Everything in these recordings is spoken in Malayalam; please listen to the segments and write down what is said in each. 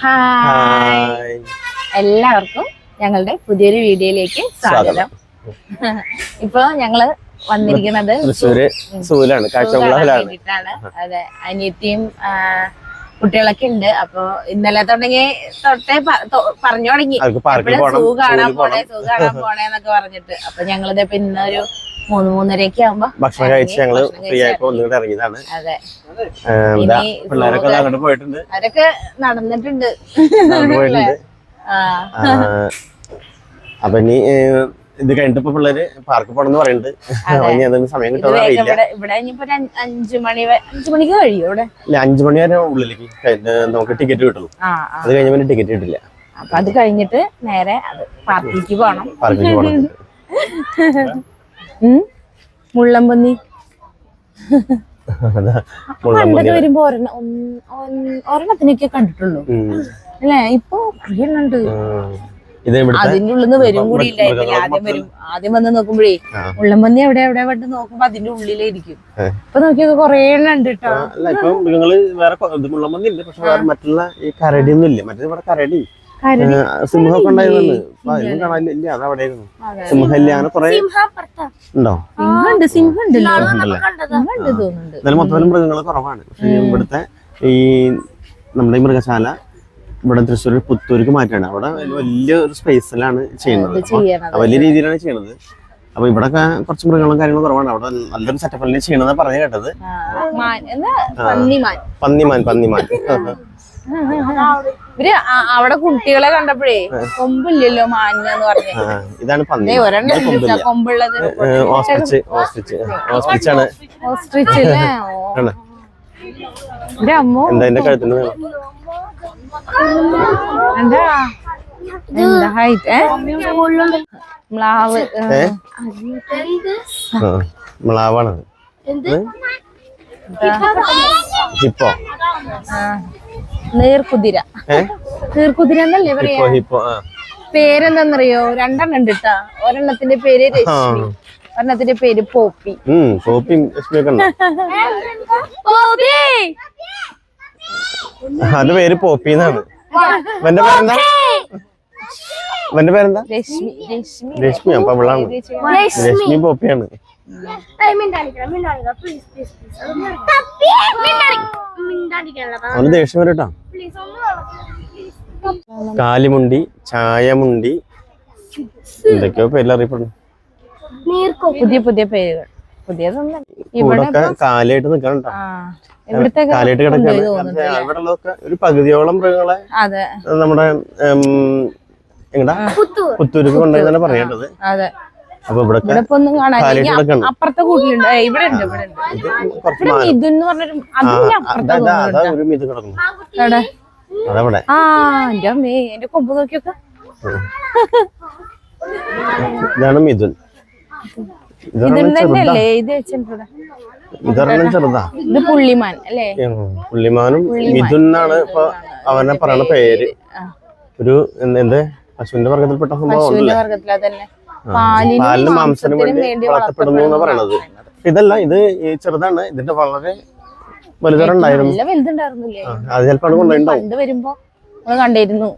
ഹായ്. എല്ലാവർക്കും ഞങ്ങളുടെ പുതിയൊരു വീഡിയോയിലേക്ക് സ്വാഗതം. ഇപ്പൊ ഞങ്ങൾ വന്നിരിക്കുന്നത് തൃശ്ശൂര് സൂലാണ് അതെ അനിയത്തിയും കുട്ടികളൊക്കെ ഉണ്ട്. അപ്പൊ ഇന്നലെ തുടങ്ങി തൊട്ടേ പറഞ്ഞു തുടങ്ങി. സൂ കാണാൻ പോണേ സൂ കാണാൻ പോണേ എന്നൊക്കെ പറഞ്ഞിട്ട്. അപ്പൊ ഞങ്ങളിത് ഇപ്പൊ ഇന്നൊരു മൂന്ന് മൂന്നരയൊക്കെ ആവുമ്പോ ഭക്ഷണം കഴിച്ച് ഞങ്ങൾ ഫ്രീ ആയപ്പോ ഒന്നുകൂടെ ഇറങ്ങിയതാണ്. അതെ. പിള്ളേരൊക്കെ അങ്ങോട്ട് പോയിട്ടുണ്ട്. അവരൊക്കെ നടന്നിട്ടുണ്ട്. പോയിട്ടുണ്ട്. അപ്പൊ ഇനി ഇത് കഴിഞ്ഞിട്ട് ഇപ്പൊ പിള്ളേര് പാർക്കിൽ പോണെന്ന് പറയുന്നുണ്ട്. ഇനി അതിന് സമയം കിട്ടാൻ അറിയില്ല. ഇവിടെ ഇനിയിപ്പോ അഞ്ച് മണി വരെ- അഞ്ച് മണിക്ക് കഴിയും ഇവിടെ? ഇല്ല അഞ്ചു മണി വരെ ഉള്ളിലേക്ക് നമുക്ക് ടിക്കറ്റ് കിട്ടുള്ളൂ. അത് കഴിഞ്ഞ പിന്നെ ടിക്കറ്റ് കിട്ടില്ല. അപ്പൊ അത് കഴിഞ്ഞിട്ട് നേരെ പാർക്കിലേക്ക് പോകണം പാർക്കിലേക്ക് പോകണം ഉം? മുള്ളമ്പന്നി അതാ പണ്ടൊക്കെ വരുമ്പോ ഒരെണ്ണം ഒരെണ്ണത്തിനൊക്കെ കണ്ടിട്ടുള്ളൂ. അല്ലേ? ഇപ്പൊ അതിന്റെ ഉള്ളിൽ നിന്ന് വരും കൂടി ഇല്ലായിരുന്നില്ല ആദ്യം വരും. ആദ്യം വന്ന് നോക്കുമ്പോഴേ ആ. മുള്ളമ്പന്നി എവിടെ എവിടെ വണ്ട് നോക്കുമ്പോ അതിന്റെ ഉള്ളിലായിരിക്കും. ഇപ്പൊ നോക്കിയൊക്കെ കൊറേ എണ്ണം ഉണ്ട് കേട്ടോ മൃഗങ്ങൾ വേറെ ഇത് മുള്ളമൊന്നും പക്ഷെ മറ്റുള്ള ഈ കരടി ഒന്നും ഇല്ല മറ്റേ ഇവിടെ കരടി. സിംഹമൊക്കെ ഉണ്ടായിരുന്നു കാണാനില്ല അത്. സിംഹം ഇല്ല അങ്ങനെ കൊറേ ഉണ്ടോ? സിംഹമുണ്ട് സിംഹമുണ്ട്. തോന്നുന്നുണ്ട്. എന്നാലും മൊത്തത്തിൽ മൃഗങ്ങൾ കുറവാണ്. പക്ഷെ ഇവിടുത്തെ ഈ നമ്മുടെ ഈ മൃഗശാല ഇവിടെ തൃശ്ശൂർ പുത്തൂർക്ക് മാറ്റാണ്. അവിടെ വലിയ ഒരു സ്പേസിലാണ് ചെയ്യുന്നത്. വലിയ രീതിയിലാണ് ചെയ്യുന്നത് അപ്പൊ ഇവിടെ കുറച്ച് മൃഗങ്ങളും കാര്യങ്ങളും കുറവാണ്. അവിടെ നല്ലൊരു സെറ്റപ്പ് ചെയ്യണതാ പറഞ്ഞു കേട്ടത്. പന്നിമാൻ. പന്നിമാൻ പന്നിമാൻ. ഇവർ അവിടെ കുട്ടികളെ കണ്ടപ്പോഴേ കൊമ്പില്ലല്ലോ മാനെന്ന് പറഞ്ഞു. ആ, ഇതാണ് പന്നി. ഒരെണ്ണം കൊമ്പുള്ളത്. Ostrich ostrich. ഓസ്ട്രിച്ച് ആണ്? ഓസ്ട്രിച്ച്. എന്റെ അമ്മോ. എന്താ എന്റെ കഴുത്തിന്? എന്താ? എന്താ ഹൈറ്റ് മ്ലാവ് മ്ലാവാണത്. ഹിപ്പോ. ആ. നീർക്കുതിര. നീർക്കുതിര എന്നല്ലേ പറയാ? പേരെന്താന്നറിയോ? രണ്ടെണ്ണം ഉണ്ട് ഒരെണ്ണത്തിന്റെ പേര് രശ്മി. ഒരെണ്ണത്തിന്റെ പേര് പോപ്പി. പോപ്പി അത് പേര് പോപ്പി എന്നാണ്. പേരെന്താ? ഇവന്റെ പേരെന്താ? രശ്മി അപ്പൊ അവളാണ്. രശ്മി. പോപ്പിയാണ്. അവന് ദേഷ്യം വരട്ടാ. കേട്ടോ കാലിമുണ്ടി ചായമുണ്ടി. എന്തൊക്കെയോ പേരിൽ അറിയപ്പെടുന്നു. പുതിയ പുതിയ പേരുകൾ. പുതിയതൊന്നും ഇവിടെ കൂടൊക്കെ കാലായിട്ട് നിക്കണം കാലായിട്ട് കിടക്കാണ് ഇവിടെ ഒരു പകുതിയോളം മൃഗങ്ങളെ നമ്മുടെ എങ്ങടാ? പുത്തൂർക്ക് കൊണ്ടുപോയി തന്നെ പറയേണ്ടത്. അതെ. അപ്പൊ ഇവിടെ അപ്പുറത്തെ കൂട്ടിലുണ്ട്. ഇവിടെ ഉണ്ട് ഇവിടെ ഉണ്ട്. ഇതെന്ന് പറഞ്ഞൊരു അതാ ഒരു മീത് കിടക്കുന്നു. എവിടെ? അതവിടെ. ആ എന്റെ അമ്മേ എന്റെ കൊമ്പ് നോക്കിയൊക്കെ. ഇതാണ് മിഥുൻ. ഇതൊരെണ്ണം ചെറുതാ. ഇത് പുള്ളിമാൻ അല്ലേ? പുള്ളിമാനും മിഥുൻ എന്നാണ് ഇപ്പൊ അവനെ പറയണ പേര്. ഒരു എന്തേ എന്ത്? പശുവിന്റെ വർഗത്തിൽപ്പെട്ട സംഭവം പശുവിന്റെ വർഗത്തിലാ തന്നെ പാലിനും മാംസത്തിനും വേണ്ടി വളർത്തപ്പെടുന്നു എന്ന് പറയണത്. ഇതല്ല ഇത് ചെറുതാണ്. ഇതിന്റെ വളരെ നല്ല വലുതുണ്ടായിരുന്നില്ലേ? അത് ചിലപ്പോൾ പണ്ട് വരുമ്പോ നമ്മൾ കണ്ടിരുന്നു.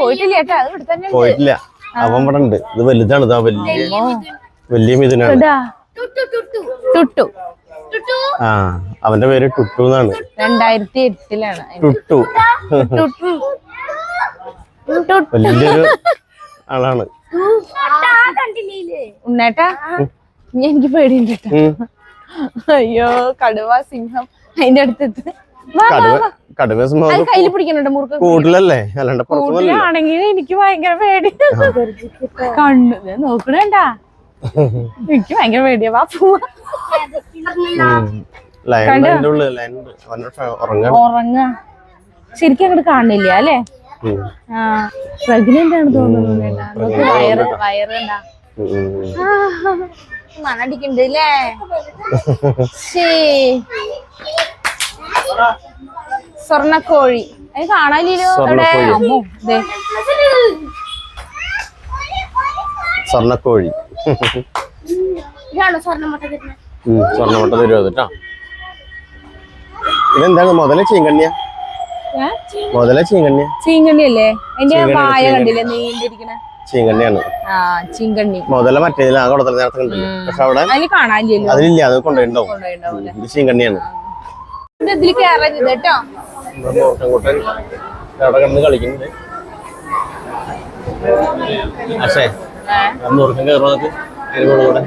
പോയിട്ടില്ല അത് ഇവിടെ തന്നെ പോയിട്ടില്ല. അവൻ ഇവിടെ ഉണ്ട്. ഇത് വലുതാണ്. ഇതാ വലിയ വലിയ മിഥുനാണ്. ടുട്ടു ആ അവന്റെ പേര് ടുട്ടു എന്നാണ്. രണ്ടായിരത്തി എട്ടിലാണ് ടുട്ടു. ടുട്ടു. ടുട്ടു. വലിയൊരു ആളാണ്. ഉണ്ണേട്ടാ എനിക്ക് പേടിയുണ്ട് ഉം. അയ്യോ കടുവ സിംഹം അതിന്റെ അടുത്തെത്ത്. കയ്യിൽ പിടിക്കണുണ്ട് മുറുക്ക്? കൂട്ടിലല്ലേ? അല്ലാണ്ട് കൂട്ടിലാണെങ്കിൽ എനിക്ക് ഭയങ്കര പേടി. കണ്ണു നോക്കണേണ്ടാ എനിക്ക് ഭയങ്കര പേടിയാ. വാ ഉറങ്ങ. ശരിക്കും അങ്ങോട്ട് കാണില്ല അല്ലേ? ആ പ്രഗ്നന്റ് ആണ് തോന്നുന്നു കേട്ടാ. നോക്ക് വയറ് മണടിക്കണ്ട് അല്ലേ? സ്വർണക്കോഴി. അത് കാണാനില്ലല്ലോ അവിടെ. അമ്മോ ദേ. സ്വർണമുട്ട തരുമോ കേട്ടോ ഇതെന്താണ്? മുതല ചീങ്കണ്ണിയ? മുതല ചീങ്കണ്ണിയ? ചീങ്കണ്ണിയല്ലേ? വായ ചീങ്കണ്ണി. കണ്ടില്ലേ നീണ്ടിരിക്കണ ചീങ്കണ്ണിയാണ്. ചീങ്കണ്ണി. മുതല മറ്റേ ആ നേരത്തെ കണ്ടില്ല? പക്ഷെ അവിടെ അതിലില്ല അത് കൊണ്ടുപോയിണ്ടാവും ഇത് ചീങ്കണ്ണിയാണ്. കയറരുത് കേട്ടോ. കളിക്കുന്നുണ്ട്. പക്ഷേ നമുക്ക് അതിന് കൂടെ.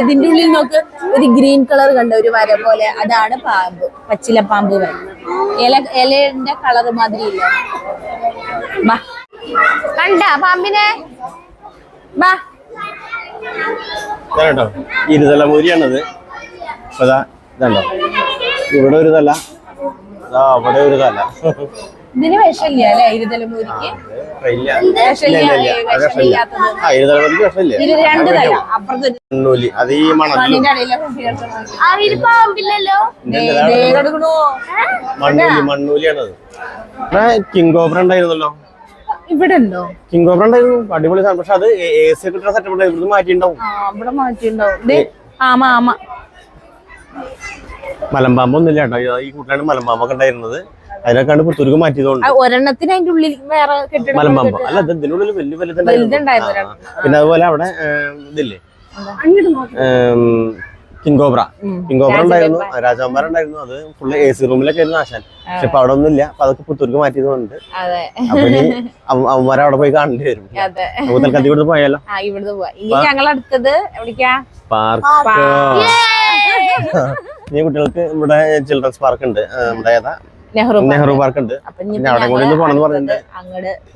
ഇതിന്റെ ഉള്ളിൽ നോക്ക്. ഒരു ഗ്രീൻ കളർ കണ്ട ഒരു വര പോലെ. അതാണ് പാമ്പ്. പച്ചില പാമ്പ് വര. ഇല ഇലന്റെ കളർ മാതിരി ഇല്ല. കണ്ട പാമ്പിനെ? ബാ കേട്ടോ. ഇരുതല മൂരിയാണത്. അതാ ഇതാണ്ടോ ഇവിടെ ഒരു തല. അവിടെ ഒരു തല. ഇതിന് വിഷമില്ല അല്ലെ? ഇരുതലമൂരിക്ക് രണ്ട് തല. അപ്പുറത്ത് മണ്ണൂലി അത് ഈ മണ്ണൂലിയാണത്. ഇവിടെ കിങ് കോബ്ര ഉണ്ടായിരുന്നല്ലോ. ഇവിടെ ഉണ്ടോ കിങ് കോബ്ര ഉണ്ടായിരുന്നു അടിപൊളി സാധനം. പക്ഷെ അത് എ സി കിട്ടുന്ന സെറ്റപ്പ് ഉണ്ടായിരുന്നു ഇവിടുന്ന് മാറ്റിണ്ടാവും ആ ഇവിടെ മാറ്റിണ്ടാവും ദേ ആമ ആമ മലമ്പാമ്പ് ഒന്നുമില്ല കേട്ടോ. ഈ കൂട്ടിലാണ് മലമ്പാമ്പൊക്കെ ഉണ്ടായിരുന്നത്. അതിനൊക്കെയാണ് പുത്തൂർക്ക് മാറ്റിയതുകൊണ്ട്. ഒരെണ്ണത്തിന് അതിന്റെ ഉള്ളിൽ വേറെ മലമ്പാമ്പ്. അല്ല ഇത് ഇതിനുള്ളിൽ വലിയ വലുതുണ്ടായിരുന്നു. പിന്നെ അതുപോലെ അവിടെ ഇതില്ലേ? കിങ് കോബ്ര ഉം. കിങ് കോബ്ര ഉണ്ടായിരുന്നു. രാജാമ്പാർ ഉണ്ടായിരുന്നു അത് ഫുള്ള് എ സി റൂമിലൊക്കെ ആയിരുന്നു ആശാൻ പക്ഷെ ഇപ്പൊ അവിടെ ഒന്നുമില്ല അപ്പൊ അതൊക്കെ പുത്തൂർക്ക് മാറ്റിയത് കൊണ്ട് അപ്പൊ ഇനി അവന്മാരെ അവിടെ പോയി കാണേണ്ടി വരും. അതെ. നമുക്ക് തൽക്കാലം ഇവിടുന്ന് പോയാലോ? ഞങ്ങൾ അടുത്തത് പാർക്ക്. ഇനി കുട്ടികൾക്ക് ഇവിടെ ചിൽഡ്രൻസ് പാർക്ക് ഉണ്ട് നമ്മുടെ ഏതാ? നെഹ്റു നെഹ്റു പാർക്ക് ഉണ്ട് അപ്പൊ അവിടെ കൂടി ഒന്ന് പോണെന്ന് പറഞ്ഞിട്ടുണ്ട്.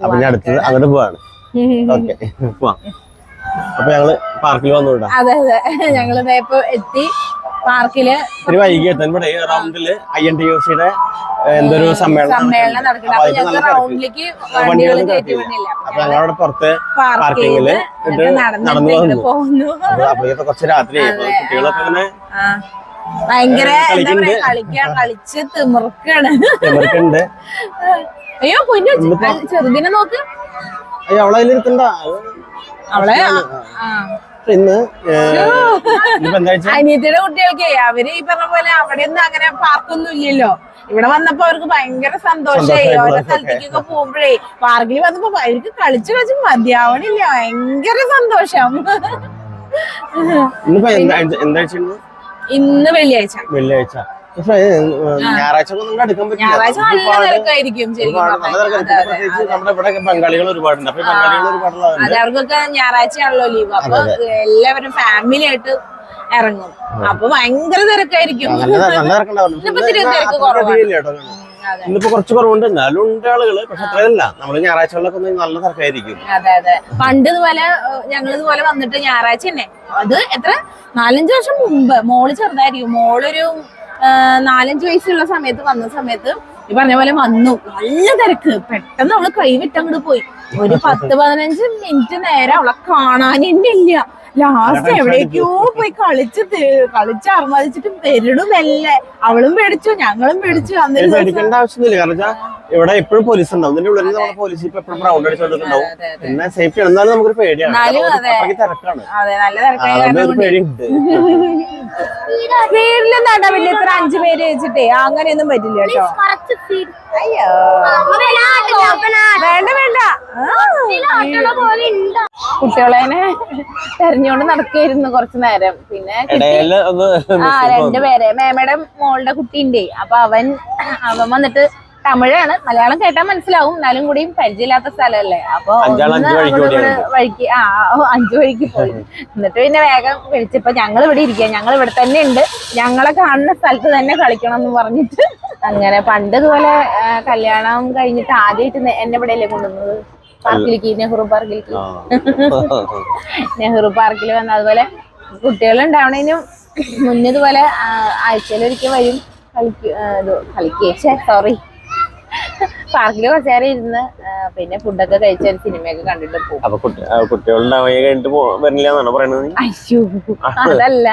അപ്പൊ ഞാൻ അടുത്തത് അങ്ങോട്ട് പോവാണ്. ഓക്കെ. പോവാം. അപ്പൊ ഞങ്ങൾ പാർക്കിൽ വന്നു അതെ അതെ. ഞങ്ങൾ ഇപ്പൊ എത്തി. പാർക്കിൽ ഒരു വൈകി എത്താൻ. ഇവിടെ റൗണ്ടിൽ ഐ എൻ ടി യു സിയുടെ എന്തൊരു സമ്മേളനം റൗണ്ടിലേക്ക് വണ്ടികൾ അപ്പൊ ഞങ്ങളവിടെ പുറത്ത് പാർക്ക് പാർക്കിങ്ങിൽ നടന്നു പോകുന്നു. അപ്പൊ അപ്പോഴത്തെ കുറച്ച് രാത്രി. കുട്ടികളൊക്കെ ഇങ്ങനെ. ഭയങ്കര എന്താ പറയാ കളിക്കാൻ കളിച്ച് തിമിർക്കാണ്. തിമിർക്കുണ്ട് അയ്യോ കുഞ്ഞു ചെറുതിനെ നോക്ക്. അയ്യോ അവളെ അവളെ ഇന്ന് അനിയത്തിയുടെ കുട്ടികൾക്ക് അവർ ഈ പറഞ്ഞ പോലെ അവിടെ ഒന്നും അങ്ങനെ പാർക്കൊന്നും ഇല്ലല്ലോ. ഇവിടെ വന്നപ്പോ അവർക്ക് ഭയങ്കര സന്തോഷമായി സന്തോഷായി ഓരോ. സ്ഥലത്തേക്കൊക്കെ പോകുമ്പോഴേ പാർക്കിൽ വന്നപ്പോ അവർക്ക് കളിച്ചു കളിച്ച് മതിയാവണില്ല. ഭയങ്കര സന്തോഷം. ഇന്ന് വെള്ളിയാഴ്ച. വെള്ളിയാഴ്ച. പക്ഷെ ഞായറാഴ്ച നല്ല തിരക്കായിരിക്കും ശരിക്കും പറഞ്ഞാൽ. നമ്മുടെ ഇവിടെ ബംഗാളികൾ ഒരുപാടുണ്ട്. അപ്പൊ ഈ ബംഗാളികൾ ഒരുപാടുള്ളതുണ്ട് അതെ അവർക്കൊക്കെ ഞായറാഴ്ചയാണല്ലോ ലീവ്. അപ്പൊ എല്ലാവരും ഫാമിലി ആയിട്ട് ഇറങ്ങും. അപ്പൊ ഭയങ്കര തിരക്കായിരിക്കും. നല്ല നല്ല തിരക്കുണ്ടാവും. ഇന്നിപ്പോ തിരക്ക് കുറവാണ്. അതെ. ഇന്നിപ്പോ കുറച്ച് കുറവുണ്ട്. എന്നാലും ഉണ്ട് ആളുകൾ പക്ഷെ അത്രയല്ല. നമ്മൾ ഞായറാഴ്ചകളിലൊക്കെ ഒന്ന് നല്ല തിരക്കായിരിക്കും. അതെ അതെ. പണ്ട് ഇതുപോലെ ഞങ്ങൾ ഇതുപോലെ വന്നിട്ട് ഞായറാഴ്ച തന്നെ അത് എത്ര? നാലഞ്ച് വർഷം മുമ്പ്. മോൾ ചെറുതായിരിക്കും. മോളൊരു നാലഞ്ച് വയസ്സുള്ള സമയത്ത് വന്ന സമയത്ത് ഈ പറഞ്ഞ പോലെ വന്നു. നല്ല തിരക്ക്. പെട്ടെന്ന് അവൾ കൈവിട്ട് അങ്ങോട്ട് പോയി. ഒരു പത്ത് പതിനഞ്ച് മിനിറ്റ് നേരം അവളെ കാണാനില്ല തന്നെ ഇല്ല ലാസ്റ്റ് എവിടേക്കോ പോയി കളിച്ച് കളിച്ച് അർമാദിച്ചിട്ട് വരണം മെല്ലെ അവളും പേടിച്ചു ഞങ്ങളും പേടിച്ചു പേടിക്കേണ്ട ആവശ്യമൊന്നുമില്ല. കാരണം ഇവിടെ എപ്പോഴും പോലീസ് ഉണ്ടാവും ഇതിന്റെ ഉള്ളിൽ നമ്മുടെ പോലീസ് ഇപ്പൊ എപ്പോഴും റൗണ്ട് അടിച്ചോണ്ടിട്ടുണ്ടാവും. പിന്നെ സേഫ്റ്റി ആണ്. എന്നാലും നമുക്കൊരു പേടിയാണ്. തിരക്കാണ്. പേടിയുണ്ട്. വീട്ടിലൊന്നും ഉണ്ടാവില്ല ഇത്ര അഞ്ചു പേര് വെച്ചിട്ടേ? അങ്ങനെയൊന്നും പറ്റില്ല കേട്ടോ. അയ്യോ. വേണ്ട വേണ്ട. കുട്ടികളെ തെരഞ്ഞോണ്ട് നടക്കായിരുന്നു കുറച്ചു നേരം. പിന്നെ ആ രണ്ടുപേരെ മേമയുടെ മോളുടെ കുട്ടിയുണ്ടേ. അപ്പൊ അവൻ അവൻ വന്നിട്ട് തമിഴാണ്. മലയാളം കേട്ടാൽ മനസ്സിലാവും. എന്നാലും കൂടി പരിചയമില്ലാത്ത സ്ഥലമല്ലേ. അപ്പൊ വഴിക്ക് ആ അഞ്ചു വഴിക്ക് പോയി. എന്നിട്ട് പിന്നെ വേഗം വിളിച്ചപ്പോ ഞങ്ങൾ ഇവിടെ ഇരിക്കുക ഞങ്ങൾ ഇവിടെ തന്നെ ഉണ്ട്. ഞങ്ങളെ കാണുന്ന സ്ഥലത്ത് തന്നെ കളിക്കണം എന്ന് പറഞ്ഞിട്ട് അങ്ങനെ പണ്ട് ഇതുപോലെ കല്യാണം കഴിഞ്ഞിട്ട് ആദ്യമായിട്ട് എന്നെ ഇവിടെയല്ലേ കൊണ്ടുവന്നത്? പാർക്കിലേക്ക് നെഹ്റു പാർക്കിലേക്ക്. നെഹ്റു പാർക്കിൽ വന്ന അതുപോലെ കുട്ടികൾ ഉണ്ടാവണേനും മുന്നേ ഇതുപോലെ ആഴ്ചയിൽ ഒരിക്കൽ വരും കളിക്കുക കളിക്കേ സോറി പാർക്കിൽ കുറച്ചേരം ഇരുന്ന് പിന്നെ ഫുഡൊക്കെ കഴിച്ച് ഒരു സിനിമയൊക്കെ കണ്ടിട്ട് പോകും. അപ്പൊ കുട്ടികളുണ്ടാവുക കഴിഞ്ഞിട്ട് വരില്ല എന്നാണ് പറയണത്? അയ്യോ അതല്ല.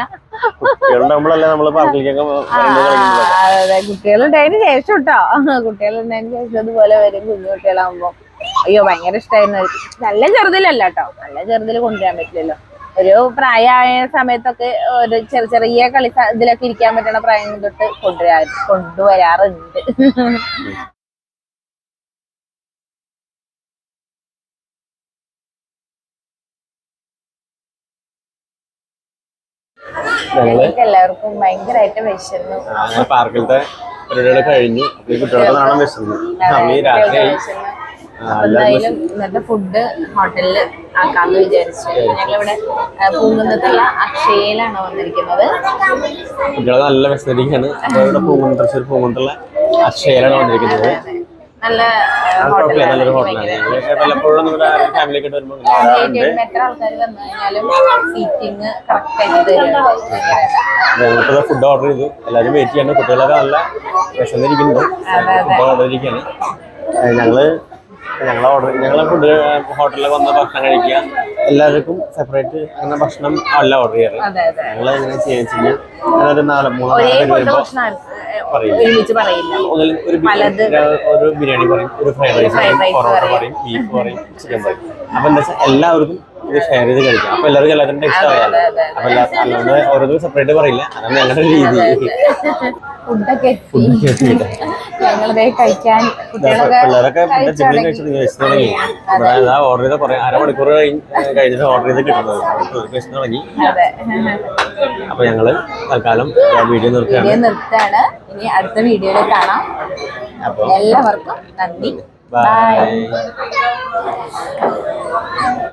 കുട്ടികളുണ്ടാവുമ്പോഴല്ലേ നമ്മൾ പാർക്കിലേക്കൊക്കെ അതെ കുട്ടികളുണ്ടായതിന് ശേഷം കേട്ടോ കുട്ടികളുണ്ടായതിനു ശേഷം അതുപോലെ വരും കുഞ്ഞു കുട്ടികളാകുമ്പോ അയ്യോ ഭയങ്കര ഇഷ്ടമായിരുന്നു. നല്ല ചെറുതിലല്ല കേട്ടോ നല്ല ചെറുതിൽ കൊണ്ടുവരാൻ പറ്റില്ലല്ലോ. ഒരു പ്രായമായ സമയത്തൊക്കെ ഒരു ചെറിയ ചെറിയ കളി ഇതിലൊക്കെ ഇരിക്കാൻ പറ്റുന്ന പ്രായം തൊട്ട് കൊണ്ടുവരാ കൊണ്ടുവരാറുണ്ട്. എല്ലാവർക്കും ഭയങ്കരമായിട്ട് വിശന്നു. അങ്ങനെ പാർക്കിലത്തെ പരിപാടികൾ കഴിഞ്ഞു. കുട്ടികളുടെ നാളെ വിശന്നു. അപ്പൊ എന്തായാലും ഇന്നത്തെ ഫുഡ് ഹോട്ടലിൽ ആക്കാന്ന് വിചാരിച്ചു. ഞങ്ങളിവിടെ പൂങ്കുന്നത്തുള്ള അക്ഷയയിലാണ് വന്നിരിക്കുന്നത്. കുട്ടികളെ നല്ല വിശന്നിരിക്കുകയാണ് പൂങ്കുന്നത്തുള്ള അക്ഷയയിലാണ് വന്നിരിക്കുന്നത്. നല്ല നല്ലൊരു ഹോട്ടലാണ്. ഞങ്ങൾ വല്ലപ്പോഴും നമ്മുടെ ഫാമിലിയൊക്കെ ആയിട്ട് വരുമ്പോൾ എത്ര ആൾക്കാർ വന്നു കഴിഞ്ഞാലും സീറ്റിംഗ് കറക്റ്റ് ആയിട്ട് ഞങ്ങൾക്ക് ഫുഡ് ഓർഡർ ചെയ്തു. എല്ലാവരും വെയിറ്റ് ചെയ്യണം. കുട്ടികളൊക്കെ നല്ല വിശന്നിരിക്കുന്നുണ്ട്. ഫുഡ് ഓർഡർ ചെയ്തിരിക്കുകയാണ്. ഞങ്ങൾ ഞങ്ങൾ ഓർഡർ ഞങ്ങളെ ഫുഡ് ഹോട്ടലിൽ വന്ന് ഭക്ഷണം കഴിക്കുക. എല്ലാവർക്കും സെപ്പറേറ്റ് അങ്ങനെ ഭക്ഷണം അല്ല ഓർഡർ ചെയ്യാറ്. അതെ അതെ. ഞങ്ങൾ എങ്ങനെ കഴിഞ്ഞാൽ ഞാനൊരു നാല് മൂന്നോ ഒരേ പേര് ഫുഡ് വരുമ്പോൾ ഒരുമിച്ച് പറയില്ല. പലത് ഒരു ബിരിയാണി പറയും ഒരു ഫ്രൈഡ് റൈസ് പറയും പൊറോട്ട പറയും. ബീഫ് പറയും ചിക്കൻ പറയും. അപ്പൊ എന്താ വെച്ചാൽ എല്ലാവർക്കും ഇത് ഷെയർ ചെയ്ത് കഴിക്കാം. അപ്പൊ എല്ലാവർക്കും എല്ലാവരും ടേസ്റ്റ് അറിയാലോ. അതെ, അപ്പൊ എല്ലാ- അല്ലാണ്ട് ഓരോരുത്തരും സെപ്പറേറ്റ് പറയില്ല. അതാണ് ഞങ്ങളുടെ രീതി. ഫുഡൊക്കെ ഫുഡ് എത്തിയിട്ട്. ഞങ്ങളിതേ കഴിക്കാൻ കുട്ടികളൊക്കെ ഓർഡർ ചെയ്ത കുറെ അരമണിക്കൂർ കഴിഞ്ഞ് കഴിഞ്ഞിട്ട് ഓർഡർ ചെയ്ത് കിട്ടുന്നത്. തുടങ്ങി അപ്പൊ ഞങ്ങൾ തൽക്കാലം വീഡിയോ നിർത്തുകയാണ്. ഇനി അടുത്ത വീഡിയോയിൽ കാണാം. എല്ലാവർക്കും നന്ദി. ബൈ